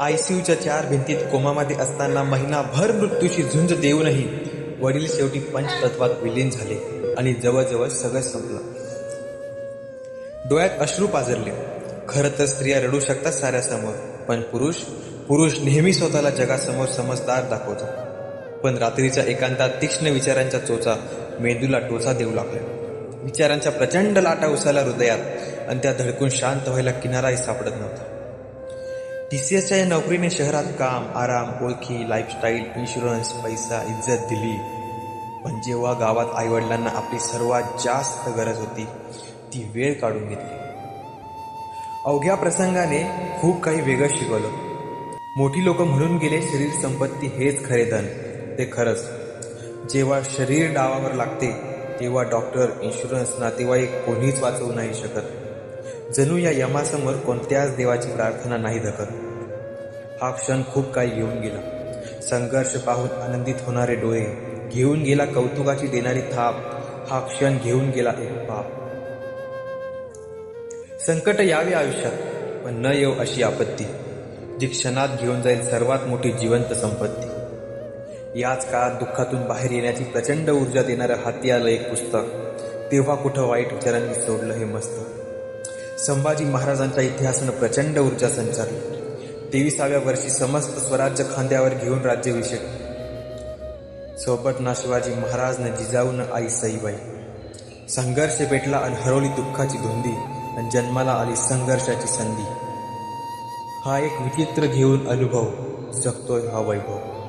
आयसीयूच्या चार भिंतीत कोमामध्ये असताना महिनाभर मृत्यूशी झुंज देऊनही वडील शेवटी पंचतत्वात विलीन झाले आणि जवळजवळ सगळं संपलं. डोळ्यात अश्रू पाजरले. खरं तर स्त्रिया रडू शकतात साऱ्यासमोर पण पुरुष पुरुष नेहमी स्वतःला जगासमोर समजदार दाखवतो. पण रात्रीच्या एकांतात तीक्ष्ण विचारांच्या चोचा मेंदूला टोचा देऊ लागल्या विचारांच्या प्रचंड लाटा उसाला हृदयात आणि त्या धडकून शांत व्हायला किनाराही सापडत नव्हता. टी सी एसच्या या नोकरीने शहरात काम आराम ओळखी लाईफस्टाईल इन्शुरन्स पैसा इज्जत दिली. पण जेव्हा गावात आईवडिलांना आपली सर्वात जास्त गरज होती ती वेळ काढून घेतली. अवघ्या प्रसंगाने खूप काही वेगळं शिकवलं. मोठी लोक म्हणून गेले शरीर संपत्ती हेच खरे धन. ते खरंच. जेव्हा शरीर डावावर लागते तेव्हा डॉक्टर इन्शुरन्स नातेवाईक कोणीच वाचवू नाही शकत. जणू या यमासमोर कोणत्याच देवाची प्रार्थना नाही धकत हा क्षण खूप काही घेऊन गेला. संघर्ष पाहून आनंदित होणारे डोळे घेऊन गेला कौतुकाची देणारी थाप. हा क्षण घेऊन गेला एक पाप. संकट यावे आयुष्यात पण न येऊ अशी आपत्ती जी क्षणात घेऊन जाईल सर्वात मोठी जिवंत संपत्ती. याच काळात दुःखातून बाहेर येण्याची प्रचंड ऊर्जा देणारं हाती आलं एक पुस्तक. तेव्हा कुठं वाईट विचारांनी सोडलं हे मस्त संभाजी महाराजांच्या इतिहासानं प्रचंड ऊर्जा संचारली तेविसाव्या वर्षी समस्त स्वराज्य खांद्यावर घेऊन राज्याभिषेक. सोबत ना शिवाजी महाराज न जिजाऊ न आई सईबाई. संघर्ष पेटला आणि हरवली दुःखाची धुंदी आणि जन्माला आली संघर्षाची संधी. हा एक विचित्र घेऊन अनुभव जगतोय हा वैभव.